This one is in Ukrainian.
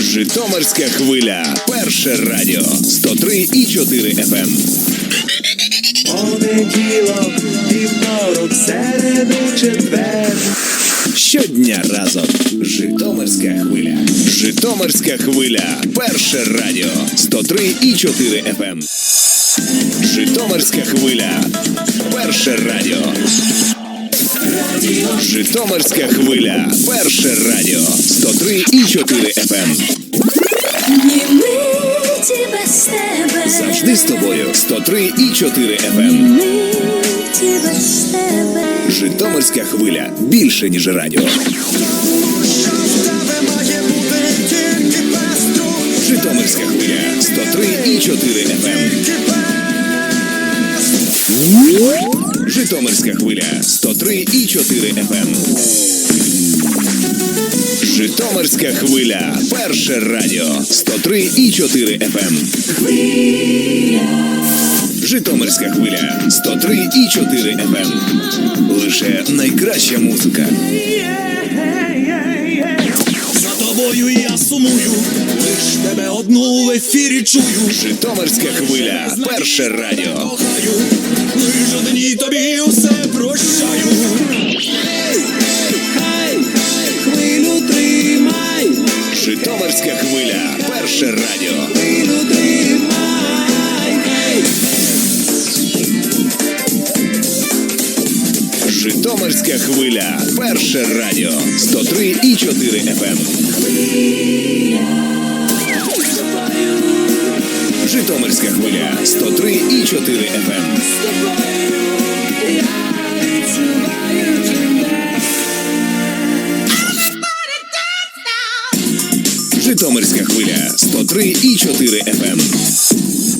Житомирська хвиля. Перше радіо 103 і 4 FM. Понеділок, вівторок, середу, четвер. Щодня разом. Житомирська хвиля. Житомирська хвиля. Перше радіо 103 і 4 FM. Житомирська хвиля. Перше радіо. Житомирська хвиля. Перше радіо 103 і 4 FM. Ні миті без тебе. Завжди з тобою 103 і 4 FM. Миті без тебе. Житомирська хвиля більше ніж радіо. Житомирська хвиля 103 і 4 FM. Житомирська хвиля 103 і 4 FM. Житомирська хвиля. Перше радіо 103 і 4 FM. Житомирська хвиля 103 і 4 FM. Лише найкраща музика. За тобою я сумую, лиш тебе одну в ефірі чую. Житомирська хвиля. Перше радіо. Лиш одній Житомирська хвиля. Перше радіо. Житомирська хвиля. Перше радіо. 103 і 4 FM. Житомирська хвиля. 103 і 4 FM. Житомирська хвиля. 103 і 4 FM.